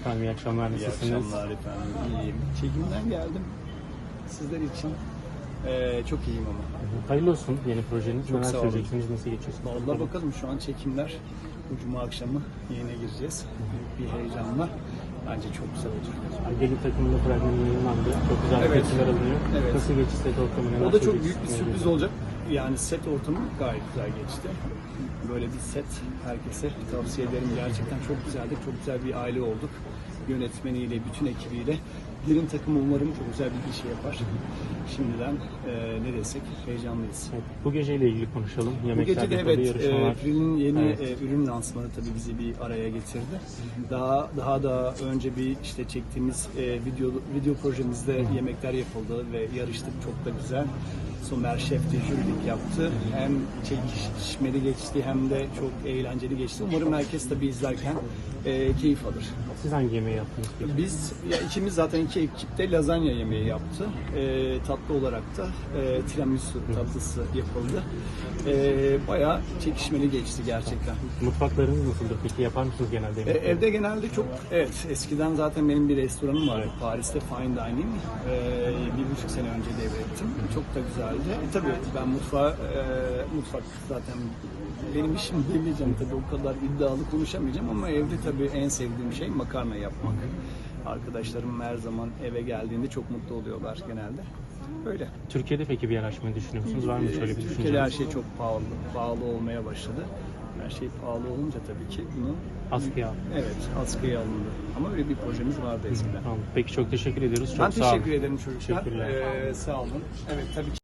Efendim iyi akşamlar İyi nasılsınız? akşamlar efendim. İyiyim. Çekimden geldim. Sizler için. Ee, çok iyiyim ama. Hayırlı olsun yeni projeniz. Çok Neler sağ olun. söyleyeceksiniz? Nasıl geçiyorsunuz? Vallahi bakalım şu an çekimler. Bu cuma akşamı yayına gireceğiz. Büyük bir heyecanla. Bence çok güzel olacak. Geli takımında fragmanı yayınlandı. Çok güzel Evet. tepkiler alınıyor. Evet. Nasıl geçti set ortamı? Neler O da çok büyük bir söyleyeceksiniz? sürpriz olacak. Yani set ortamı gayet güzel geçti. Böyle bir set herkese tavsiye ederim. Gerçekten çok güzeldi. Çok güzel bir aile olduk. Yönetmeniyle, bütün ekibiyle. Gelin takımı umarım çok güzel bir iş yapar. Şimdiden e, ne desek heyecanlıyız. Evet, bu geceyle ilgili konuşalım. Bu Yemekler gece de evet, yarışmalar. e, yeni Evet. e, ürün lansmanı tabii bizi bir araya getirdi. Daha daha da önce bir işte çektiğimiz e, video video projemizde yemekler yapıldı ve yarıştık çok da güzel. Somer Şef de jürilik yaptı. Hem çekişmeli geçti hem de çok eğlenceli geçti. Umarım herkes tabii izlerken e, keyif alır. Siz hangi yemeği yaptınız peki? Biz ya ikimiz zaten iki ekipte lazanya yemeği yaptı. Ee, tatlı olarak da e, tiramisu tatlısı yapıldı. Ee, bayağı çekişmeli geçti gerçekten. Mutfaklarınız nasıldır peki? Yapar mısınız genelde E, yemekleri? evde genelde çok evet eskiden zaten benim bir restoranım vardı Paris'te Fine Dining. Ee, bir buçuk sene önce devrettim. Çok da güzeldi. E, tabii ben mutfağa e, mutfak zaten benim işim demeyeceğim tabii o kadar iddialı konuşamayacağım ama evde tabii en sevdiğim şey makarna yapmak. Arkadaşlarım her zaman eve geldiğinde çok mutlu oluyorlar genelde. Öyle. Türkiye'de peki bir yer açmayı düşünüyor musunuz? Var mı şöyle bir Türkiye'de her düşünceniz? şey çok pahalı, pahalı olmaya başladı. Her şey pahalı olunca tabii ki bunu Askıya. evet askıya alındı. Ama öyle bir projemiz vardı eskiden. Tamam. Peki çok teşekkür ediyoruz. Çok Ben sağ olun. teşekkür ederim çocuklar. Teşekkürler. Ee, sağ olun. Evet tabii ki